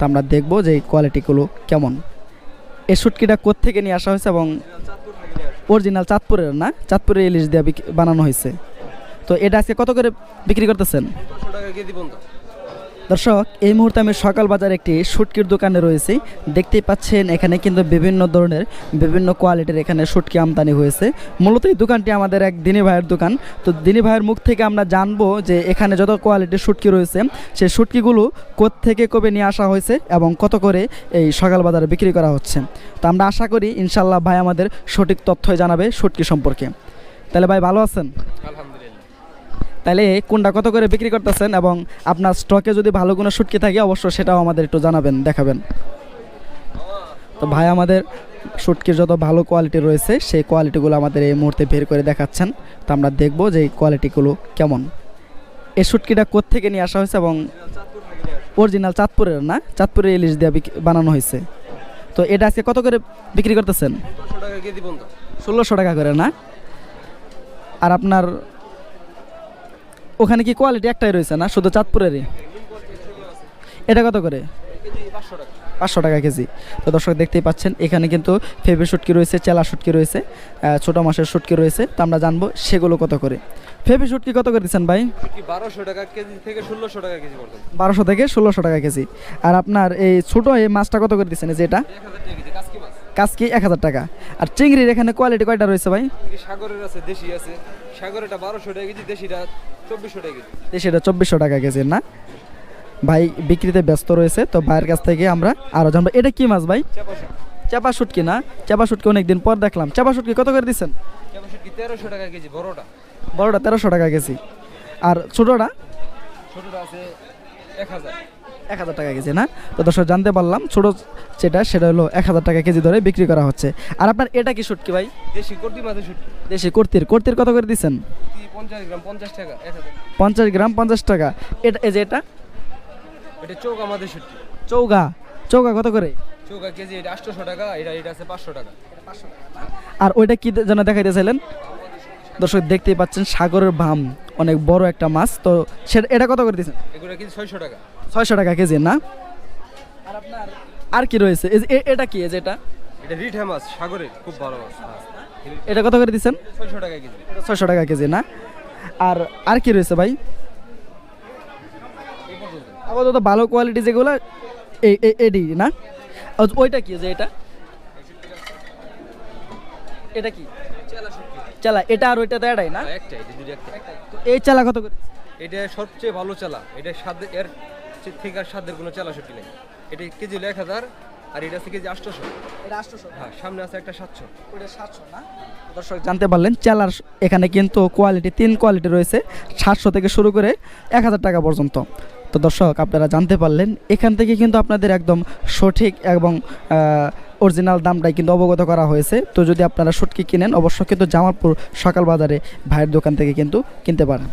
তো আমরা দেখব যে এই কোয়ালিটিগুলো কেমন। এই শুটকিটা থেকে নিয়ে আসা হয়েছে এবং অরিজিনাল চাঁদপুরের, না? চাঁদপুরের ইলিশ দিয়ে বানানো হয়েছে। তো এটা আজকে কত করে বিক্রি করতেছেন? দর্শক, এই মুহূর্তে আমি সকাল বাজার একটি শুটকির দোকানে রয়েছি। দেখতেই পাচ্ছেন, এখানে কিন্তু বিভিন্ন ধরনের, বিভিন্ন কোয়ালিটির এখানে শুটকি আমদানি হয়েছে। মূলত এই দোকানটি আমাদের এক দিনী ভাইয়ের দোকান। তো দিনী ভাইয়ের মুখ থেকে আমরা জানব যে এখানে যত কোয়ালিটির শুটকি রয়েছে সেই শুটকিগুলো থেকে কবে নিয়ে আসা হয়েছে এবং কত করে এই সকাল বাজারে বিক্রি করা হচ্ছে। তো আমরা আশা করি ইনশাল্লাহ ভাই আমাদের সঠিক তথ্যই জানাবে শুটকি সম্পর্কে। তাহলে ভাই ভালো আছেন? তাহলে কোনটা কত করে বিক্রি করতেছেন এবং আপনার স্টকে যদি ভালো কোনো শুটকি থাকে অবশ্য সেটাও আমাদের একটু জানাবেন দেখাবেন। তো ভাই আমাদের শুটকির যত ভালো কোয়ালিটি রয়েছে সেই কোয়ালিটিগুলো আমাদের এই মুহূর্তে বের করে দেখাচ্ছেন। তো আমরা দেখব যে এই কোয়ালিটিগুলো কেমন। এই শুটকিটা থেকে নিয়ে আসা হয়েছে এবং অরিজিনাল চাঁদপুরের না? চাঁদপুরের ইলিশ দিয়ে বানানো হয়েছে। তো এটা আজকে কত করে বিক্রি করতেছেন? ষোলোশো টাকা করে না? আর আপনার ওখানে কি কোয়ালিটি একটাই রয়েছে না? শুধু চাঁদপুরেরই? এটা কত করে? পাঁচশো টাকা কেজি। তো দর্শক দেখতেই পাচ্ছেন এখানে কিন্তু ফেবে শুটকি রয়েছে চেলা শুটকি রয়েছে ছোটো মাছের শুটকি রয়েছে। তো আমরা জানব সেগুলো কত করে। ফেবে শুটকি কত করে দিচ্ছেন ভাই? বারোশো টাকা কেজি থেকে ষোলোশো টাকা কেজি বারোশো থেকে ষোলোশো টাকা কেজি। আর আপনার এই ছোটো এই মাছটা কত করে দিচ্ছেন যে এটা? কাজকি এক হাজার টাকা। আর চিংড়ির এখানে কোয়ালিটি কয়টা রয়েছে ভাই? সাগরের আছে দেশি আছে। সাগরেরটা বারোশো টাকা কেজি দেশিটা চব্বিশশো টাকা কেজি। সেটা চব্বিশশো টাকা কেজি না? ভাই বিক্রিতে ব্যস্ত রয়েছে তো ভাইয়ের কাছ থেকে আমরা আরও জানব। এটা কি মাছ ভাই? চাপা শুটকি। না? চাপা শুটকি অনেকদিন পর দেখলাম। চাপা শুটকি কত করে দিচ্ছেন? তেরোশো টাকা কেজি বড়টা। বড়টা তেরোশো টাকা কেজি। আর ছোটোটা? ছোটটা আছে এক হাজার। এক হাজার টাকা কেজি না? তো দর্শক জানতে পারলাম ছোটো যেটা সেটা হলো এক হাজার টাকা কেজি ধরে বিক্রি করা হচ্ছে। আর আপনার এটা কি শুটকি ভাই? দেশি কর্তি মাঝে শুটকি। দেশি কর্তির। কর্তির কত করে দিচ্ছেন পঞ্চাশ গ্রাম পঞ্চাশ টাকা পঞ্চাশ গ্রাম পঞ্চাশ টাকা। এটা এই যে এটা? এটা চৌক আমাদের শুটকি। চৌগা চৌগা কত করে? চৌকা কেজি এটা আটশোশো টাকা এটা এটা আছে পাঁচশো টাকা। আর ওইটা কি যেন দেখাইতেছিলেন? দর্শক দেখতেই পাচ্ছেন সাগরের ভাম অনেক বড় একটা মাছ। তো সেটা এটা কত করে দিয়েছেন? এগুলো ছয়শো টাকা। ছয়শো টাকা কেজি না? আর আপনার আর কি রয়েছে? এটা কি? এই যে এটা? এটা রিঠা মাছ সাগরের খুব ভালো মাছ। এটা কত করে দিচ্ছেন ছয়শো টাকা কেজি। ছয়শো টাকা কেজি না? আর আর কি রয়েছে ভাই? আপাতত ভালো কোয়ালিটি যেগুলো এডি না? ওইটা কি? যে এটা? এটা কি? চেলা এটা আর ওইটা এটাই না? একটাই এটা দুটো তো এই চালা কত করে? এটা সবচেয়ে ভালো চালা। এটা স্বাদ এর থেকে আর স্বাদের কোনো চালা শুটকি নেই। এটা কেজি হলো এক হাজার আর এটা আছে কেজি আটশোশো। এটা আটশোশো হ্যাঁ সামনে আছে একটা সাতশো। ওটা সাতশো না? দর্শক জানতে পারলেন চালার এখানে কিন্তু কোয়ালিটি তিন কোয়ালিটি রয়েছে সাতশো থেকে শুরু করে এক হাজার টাকা পর্যন্ত। তো দর্শক আপনারা জানতে পারলেন এখান থেকে কিন্তু আপনাদের একদম সঠিক এবং অরিজিনাল দামটাই কিন্তু অবগত করা হয়েছে। তো যদি আপনারা শুটকি কিনেন, অবশ্যই কিন্তু জামালপুর সকাল বাজারে ভাইয়ের দোকান থেকে কিন্তু কিনতে পারেন।